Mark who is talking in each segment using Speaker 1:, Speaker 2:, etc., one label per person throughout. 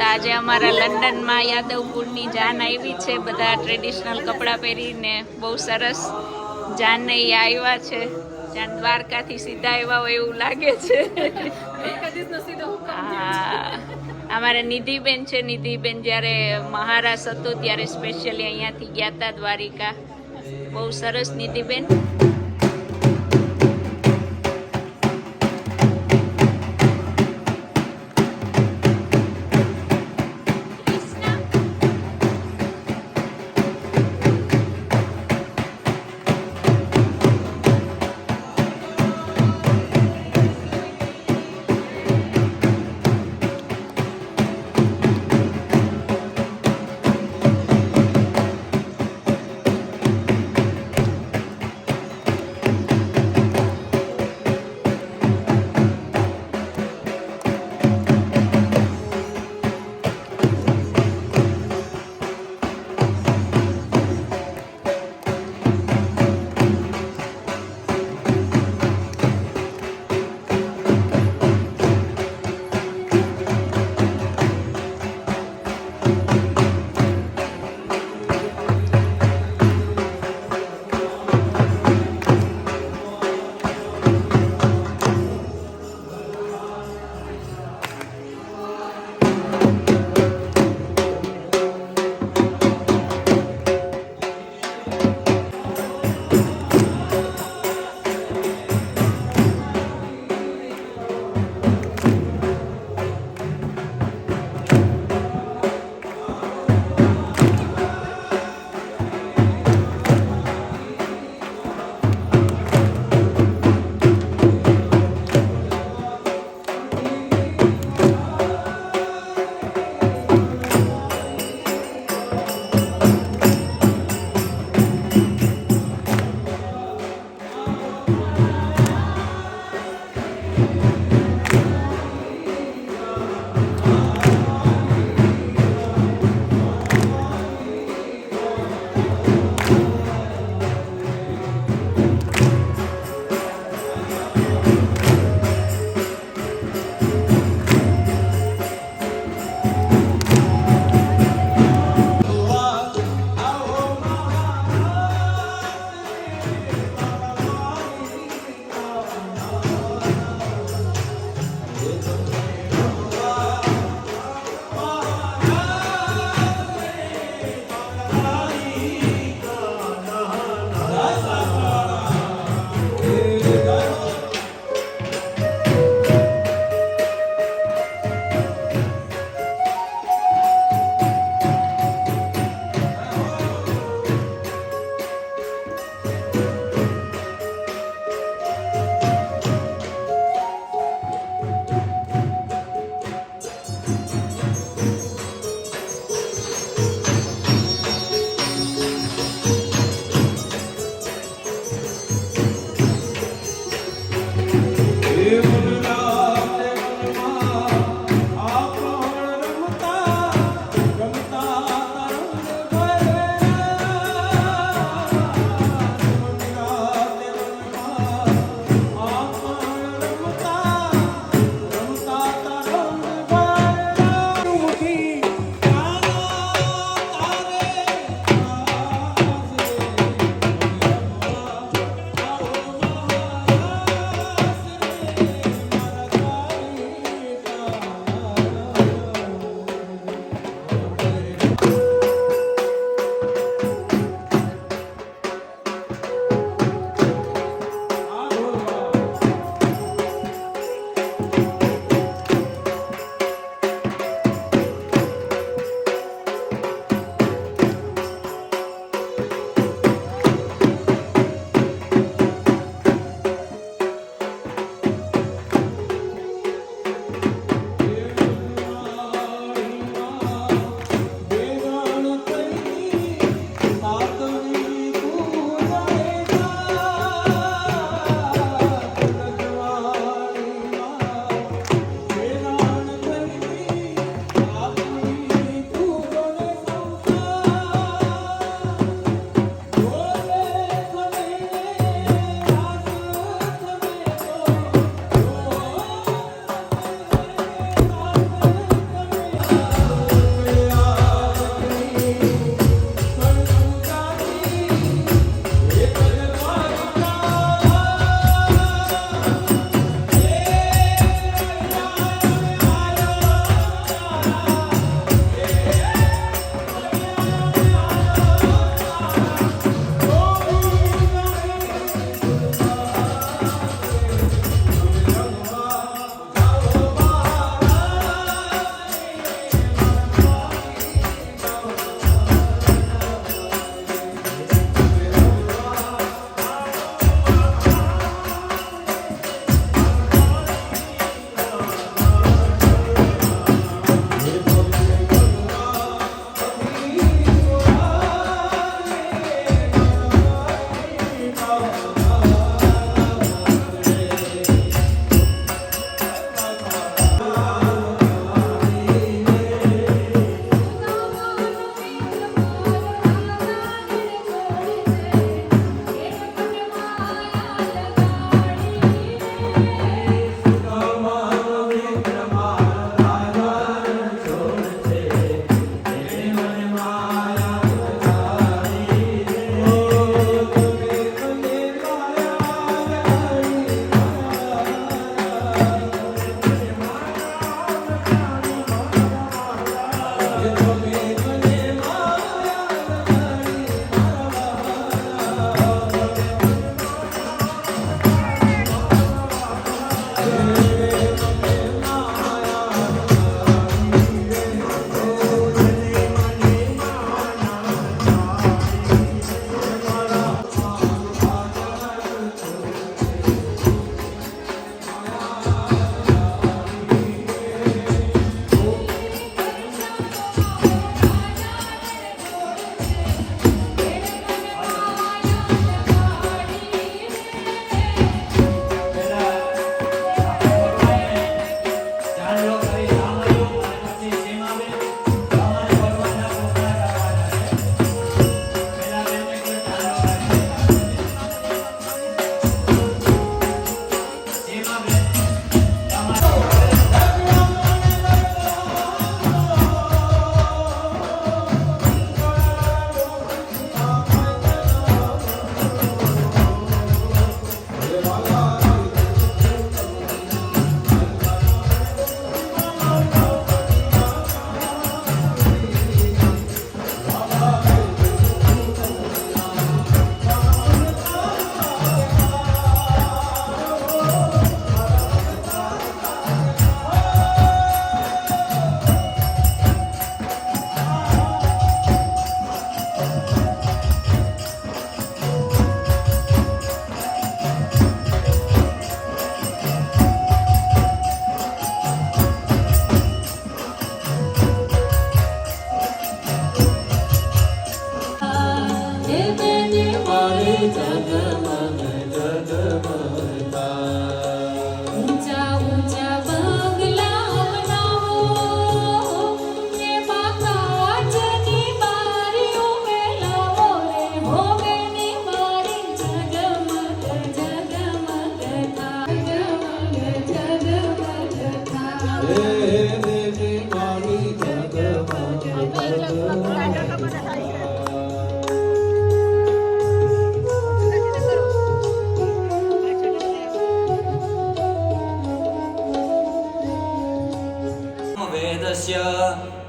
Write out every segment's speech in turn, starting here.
Speaker 1: તો આજે અમારા લંડનમાં યાદવપુરની જાન આવી છે. બધા ટ્રેડિશનલ કપડાં પહેરીને બહુ સરસ જાન નહીં આવ્યા છે. જાન દ્વારકાથી સીધા આવ્યા હોય એવું લાગે છે. હા. અમારા નિધિબેન છે. નિધિબેન જ્યારે મહારાજ હતો ત્યારે સ્પેશિયલી અહીંયાથી ગયા હતા દ્વારિકા. બહુ સરસ નિધિબેન.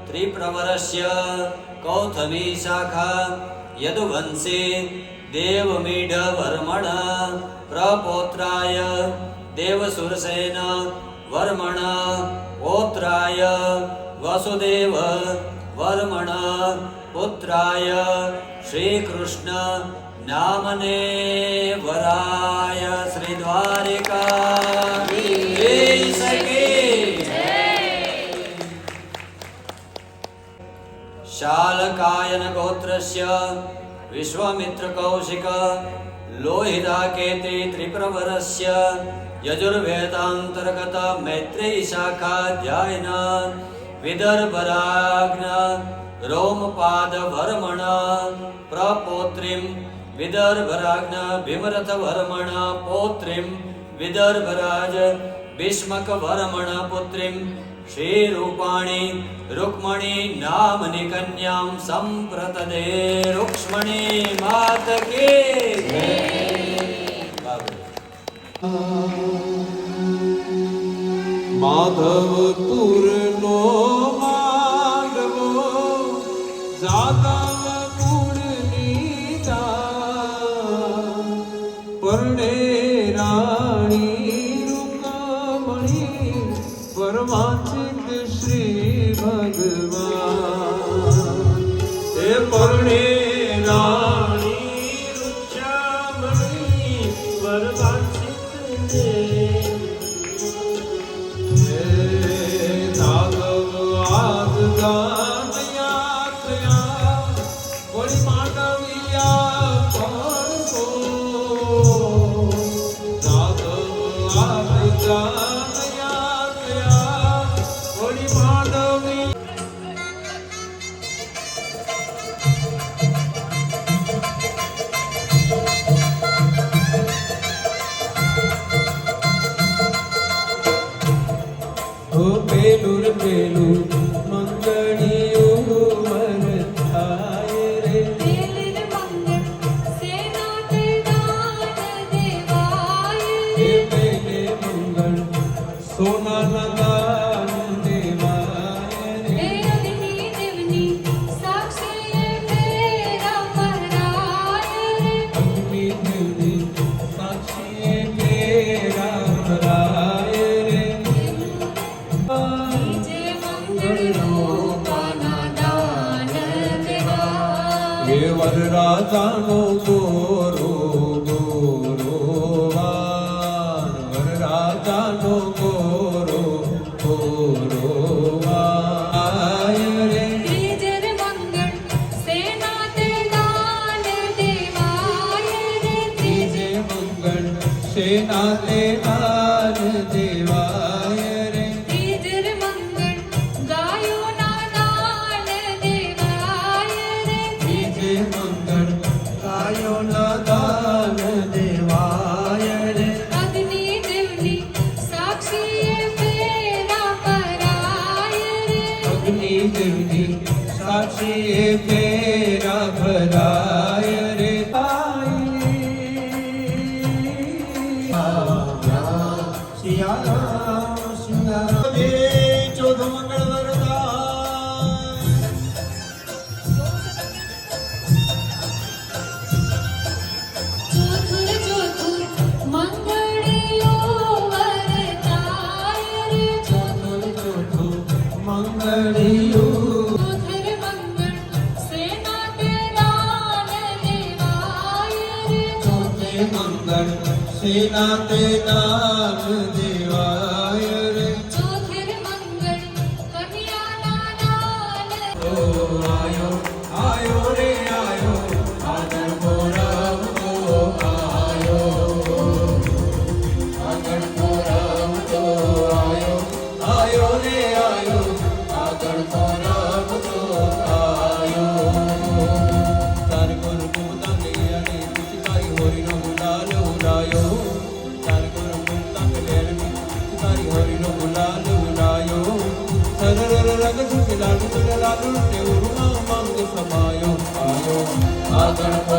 Speaker 2: त्रिप्रवरस्य कौथमी शाखा यदुवंशे देवमीढवर्मण प्रपोत्राय देवसुरसेन वर्मण गोत्राय वसुदेव वर्मण पुत्राय श्रीकृष्ण नामने वराय श्रीद्वारिका। शालकायन गोत्रस्य विश्वामित्रकौशिक लोहिताकेत्री त्रिप्रवरस्य यजुर्वेदान्तर्गत मैत्रेयीशाखाध्यायिन विदर्भराज्ञ रोमपादवर्मण प्रपौत्रीं विदर्भराज्ञ भीमरथवर्मण पौत्रीं विदर्भराज भीष्मकवर्मण पुत्रीं
Speaker 3: શ્રી
Speaker 4: રૂપાણી રૂક્મણી નામની
Speaker 3: કન્યામ સંપ્રતદે રૂક્ષ્મણી
Speaker 4: માત કે માધવ તું
Speaker 3: pelur pelur tá louco. Oh, I
Speaker 1: Father